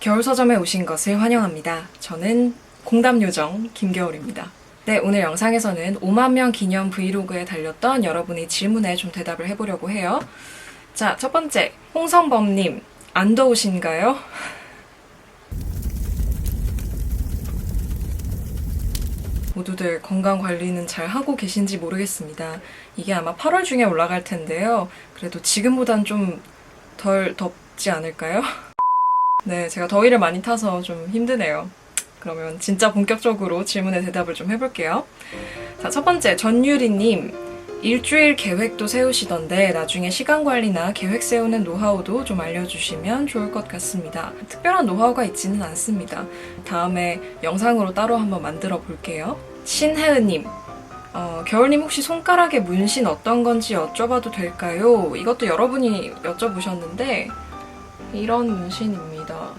겨울 서점에 오신 것을 환영합니다. 저는 공담 요정 김겨울입니다. 네, 오늘 영상에서는 5만 명 기념 브이로그에 달렸던 여러분의 질문에 좀 대답을 해보려고 해요. 자, 첫 번째, 홍성범님, 안 더우신가요? 모두들 건강 관리는 잘 하고 계신지 모르겠습니다. 이게 아마 8월 중에 올라갈 텐데요. 그래도 지금보단 좀 덜 덥지 않을까요? 네, 제가 더위를 많이 타서 좀 힘드네요. 그러면 진짜 본격적으로 질문에 대답을 좀 해볼게요. 자, 첫 번째, 전유리님. 일주일 계획도 세우시던데 나중에 시간 관리나 계획 세우는 노하우도 좀 알려주시면 좋을 것 같습니다. 특별한 노하우가 있지는 않습니다. 다음에 영상으로 따로 한번 만들어 볼게요. 신혜은님. 어, 겨울님 혹시 손가락에 문신 어떤 건지 여쭤봐도 될까요? 이것도 여러분이 여쭤보셨는데 이런 문신입니다.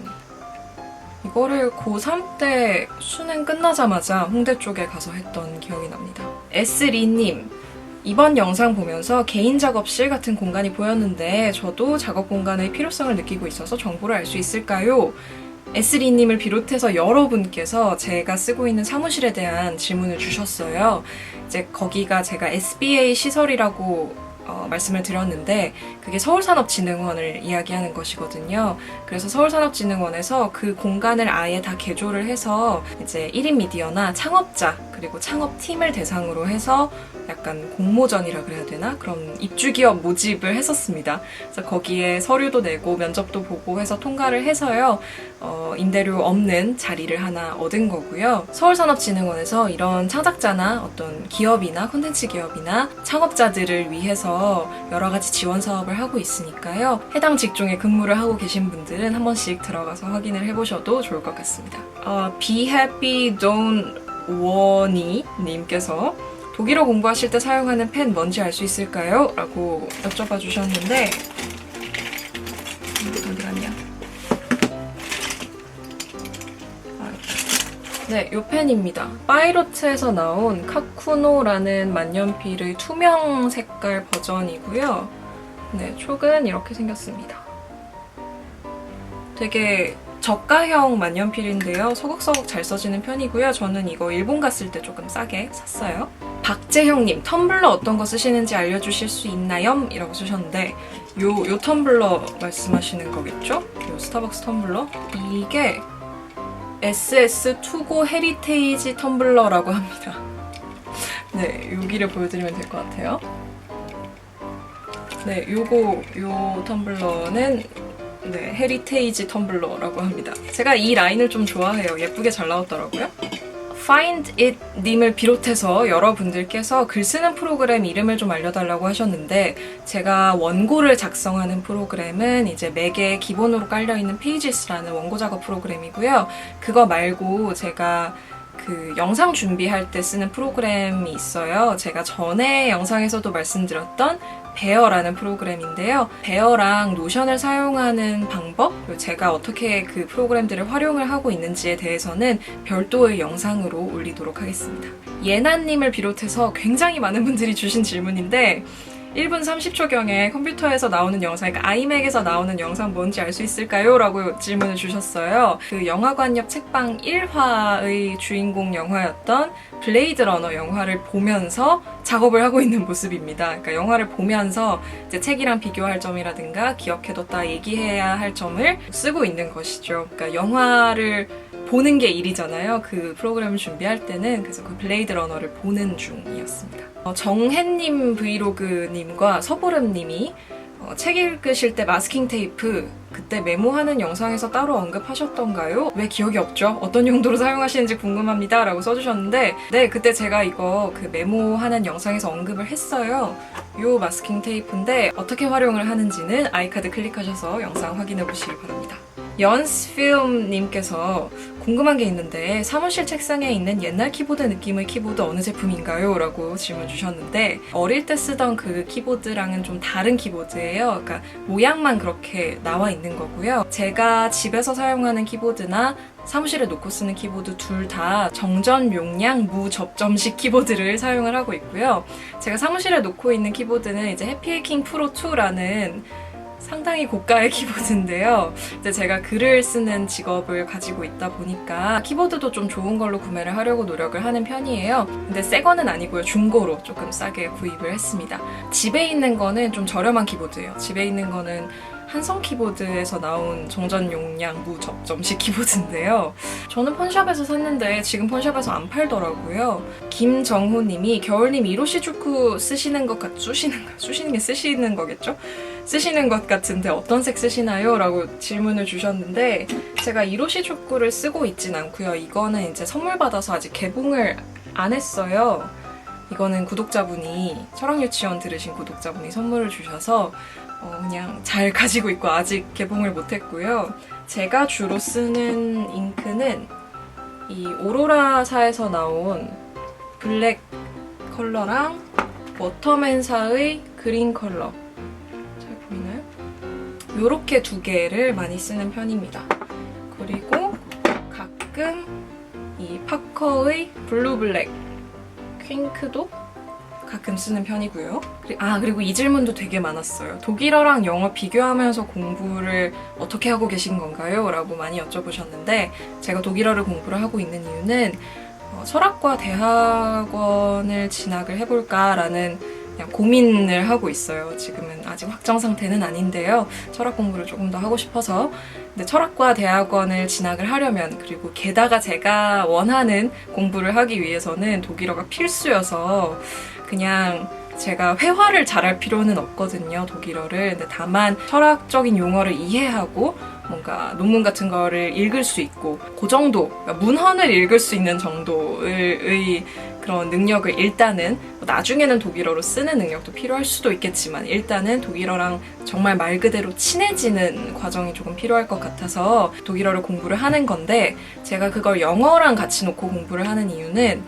이거를 고3 때 수능 끝나자마자 홍대 쪽에 가서 했던 기억이 납니다. S리님, 이번 영상 보면서 개인 작업실 같은 공간이 보였는데 저도 작업 공간의 필요성을 느끼고 있어서 정보를 알 수 있을까요? S리님을 비롯해서 여러분께서 제가 쓰고 있는 사무실에 대한 질문을 주셨어요. 이제 거기가 제가 SBA 시설이라고 어, 말씀을 드렸는데 그게 서울산업진흥원을 이야기하는 것이거든요. 그래서 서울산업진흥원에서 그 공간을 아예 다 개조를 해서 이제 1인 미디어나 창업자 그리고 창업팀을 대상으로 해서 약간 공모전이라 그래야 되나? 그런 입주기업 모집을 했었습니다. 그래서 거기에 서류도 내고 면접도 보고 해서 통과를 해서요. 어, 임대료 없는 자리를 하나 얻은 거고요. 서울산업진흥원에서 이런 창작자나 어떤 기업이나 콘텐츠 기업이나 창업자들을 위해서 여러 가지 지원 사업을 하고 있으니까요. 해당 직종에 근무를 하고 계신 분들은 한 번씩 들어가서 확인을 해보셔도 좋을 것 같습니다. 어, Be Happy Don't 원이 님께서 독일어 공부하실 때 사용하는 펜 뭔지 알 수 있을까요? 라고 여쭤봐 주셨는데? 아, 네, 요 펜입니다. 파이로트에서 나온 카쿠노라는 만년필의 투명 색깔 버전이고요. 네, 촉은 이렇게 생겼습니다. 되게 저가형 만년필인데요. 서걱서걱 잘 써지는 편이고요. 저는 이거 일본 갔을 때 조금 싸게 샀어요. 박재형님, 텀블러 어떤 거 쓰시는지 알려주실 수 있나요? 이라고 쓰셨는데 요, 요 텀블러 말씀하시는 거겠죠? 요 스타벅스 텀블러? 이게 SS2고 헤리테이지 텀블러라고 합니다. 네, 여기를 보여드리면 될 것 같아요. 네, 요거, 요 텀블러는 네, 헤리테이지 텀블러라고 합니다. 제가 이 라인을 좀 좋아해요. 예쁘게 잘 나왔더라고요. Find It 님을 비롯해서 여러분들께서 글 쓰는 프로그램 이름을 좀 알려달라고 하셨는데 제가 원고를 작성하는 프로그램은 이제 맥에 기본으로 깔려있는 페이지스라는 원고 작업 프로그램이고요. 그거 말고 제가 그 영상 준비할 때 쓰는 프로그램이 있어요. 제가 전에 영상에서도 말씀드렸던 베어라는 프로그램인데요. 베어랑 노션을 사용하는 방법, 그리고 제가 어떻게 그 프로그램들을 활용을 하고 있는지에 대해서는 별도의 영상으로 올리도록 하겠습니다. 예나님을 비롯해서 굉장히 많은 분들이 주신 질문인데 1분 30초경에 컴퓨터에서 나오는 영상, 그러니까 아이맥에서 나오는 영상 뭔지 알 수 있을까요? 라고 질문을 주셨어요. 그 영화관 옆 책방 1화의 주인공 영화였던 블레이드 러너 영화를 보면서 작업을 하고 있는 모습입니다. 그러니까 영화를 보면서 이제 책이랑 비교할 점이라든가 기억해뒀다 얘기해야 할 점을 쓰고 있는 것이죠. 그러니까 영화를 보는 게 일이잖아요. 그 프로그램을 준비할 때는 그래서 그 블레이드 러너를 보는 중이었습니다. 어, 정혜님 브이로그님과 서보름님이 어, 책 읽으실 때 마스킹 테이프 그때 메모하는 영상에서 따로 언급하셨던가요? 왜 기억이 없죠? 어떤 용도로 사용하시는지 궁금합니다. 라고 써주셨는데 네 그때 제가 이거 그 메모하는 영상에서 언급을 했어요. 요 마스킹 테이프인데 어떻게 활용을 하는지는 아이카드 클릭하셔서 영상 확인해 보시길 바랍니다. 연스필름님께서 궁금한 게 있는데 사무실 책상에 있는 옛날 키보드 느낌의 키보드 어느 제품인가요? 라고 질문 주셨는데 어릴 때 쓰던 그 키보드랑은 좀 다른 키보드예요. 그러니까 모양만 그렇게 나와 있는 거고요. 제가 집에서 사용하는 키보드나 사무실에 놓고 쓰는 키보드 둘 다 정전 용량 무접점식 키보드를 사용을 하고 있고요. 제가 사무실에 놓고 있는 키보드는 이제 해피해킹 프로 2라는 상당히 고가의 키보드인데요. 이제 제가 글을 쓰는 직업을 가지고 있다 보니까 키보드도 좀 좋은 걸로 구매를 하려고 노력을 하는 편이에요. 근데 새 거는 아니고요. 중고로 조금 싸게 구입을 했습니다. 집에 있는 거는 좀 저렴한 키보드예요. 집에 있는 거는 한성 키보드에서 나온 정전 용량 무접점식 키보드인데요. 저는 폰샵에서 샀는데 지금 폰샵에서 안 팔더라고요. 김정호 님이 겨울님 이로시주쿠 쓰시는 것 같, 쓰시는 거, 쓰시는 게 쓰시는 거겠죠? 쓰시는 것 같은데 어떤 색 쓰시나요? 라고 질문을 주셨는데 제가 이로시주쿠를 쓰고 있진 않고요. 이거는 이제 선물 받아서 아직 개봉을 안 했어요. 이거는 구독자분이 철학유치원 들으신 구독자분이 선물을 주셔서 어, 그냥 잘 가지고 있고 아직 개봉을 못했고요. 제가 주로 쓰는 잉크는 이 오로라사에서 나온 블랙 컬러랑 워터맨사의 그린 컬러 잘 보이나요? 요렇게 두 개를 많이 쓰는 편입니다. 그리고 가끔 이 파커의 블루 블랙 퀸크도 가끔 쓰는 편이고요. 아 그리고 이 질문도 되게 많았어요. 독일어랑 영어 비교하면서 공부를 어떻게 하고 계신 건가요? 라고 많이 여쭤보셨는데 제가 독일어를 공부를 하고 있는 이유는 어, 철학과 대학원을 진학을 해볼까라는 고민을 하고 있어요. 지금은 아직 확정 상태는 아닌데요. 철학 공부를 조금 더 하고 싶어서. 근데 철학과 대학원을 진학을 하려면 그리고 게다가 제가 원하는 공부를 하기 위해서는 독일어가 필수여서 그냥 제가 회화를 잘할 필요는 없거든요, 독일어를. 근데 다만 철학적인 용어를 이해하고 뭔가 논문 같은 거를 읽을 수 있고 그 정도, 그러니까 문헌을 읽을 수 있는 정도의 그런 능력을 일단은 뭐 나중에는 독일어로 쓰는 능력도 필요할 수도 있겠지만 일단은 독일어랑 정말 말 그대로 친해지는 과정이 조금 필요할 것 같아서 독일어를 공부를 하는 건데 제가 그걸 영어랑 같이 놓고 공부를 하는 이유는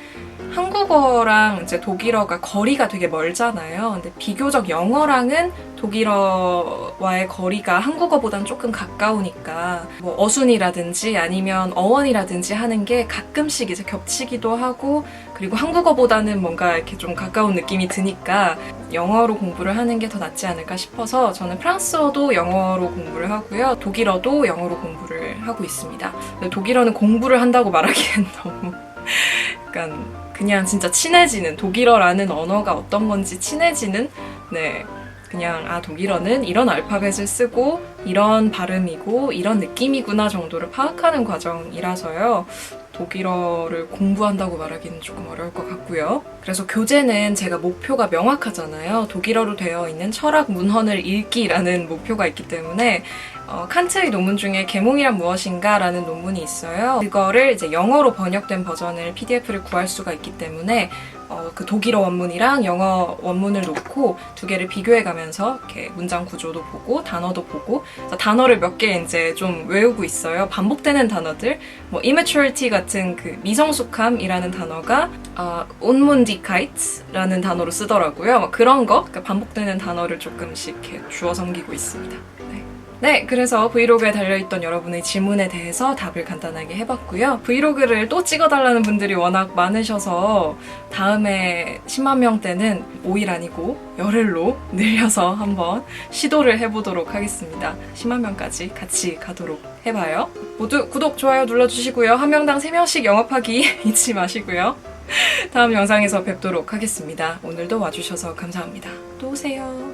한국어랑 이제 독일어가 거리가 되게 멀잖아요. 근데 비교적 영어랑은 독일어와의 거리가 한국어보단 조금 가까우니까 뭐 어순이라든지 아니면 어원이라든지 하는 게 가끔씩 이제 겹치기도 하고 그리고 한국어보다는 뭔가 이렇게 좀 가까운 느낌이 드니까 영어로 공부를 하는 게 더 낫지 않을까 싶어서 저는 프랑스어도 영어로 공부를 하고요. 독일어도 영어로 공부를 하고 있습니다. 독일어는 공부를 한다고 말하기엔 너무 그냥 진짜 친해지는 독일어라는 언어가 어떤 건지 친해지는 네 그냥 아 독일어는 이런 알파벳을 쓰고 이런 발음이고 이런 느낌이구나 정도를 파악하는 과정이라서요. 독일어를 공부한다고 말하기는 조금 어려울 것 같고요. 그래서 교재는 제가 목표가 명확하잖아요. 독일어로 되어 있는 철학 문헌을 읽기라는 목표가 있기 때문에 어, 칸트의 논문 중에 계몽이란 무엇인가라는 논문이 있어요. 그거를 이제 영어로 번역된 버전을 PDF를 구할 수가 있기 때문에 어, 그 독일어 원문이랑 영어 원문을 놓고 두 개를 비교해 가면서 이렇게 문장 구조도 보고 단어도 보고 단어를 몇 개 이제 좀 외우고 있어요. 반복되는 단어들, 뭐 immaturity 같은 그 미성숙함이라는 단어가 어, unmundigkeit라는 단어로 쓰더라고요. 뭐 그런 거, 그러니까 반복되는 단어를 조금씩 이렇게 주워 섬기고 있습니다. 네. 네, 그래서 브이로그에 달려있던 여러분의 질문에 대해서 답을 간단하게 해봤고요. 브이로그를 또 찍어달라는 분들이 워낙 많으셔서 다음에 10만 명 때는 5일 아니고 열흘로 늘려서 한번 시도를 해보도록 하겠습니다. 10만 명까지 같이 가도록 해봐요. 모두 구독, 좋아요 눌러주시고요. 한 명당 3명씩 영업하기 잊지 마시고요. 다음 영상에서 뵙도록 하겠습니다. 오늘도 와주셔서 감사합니다. 또 오세요.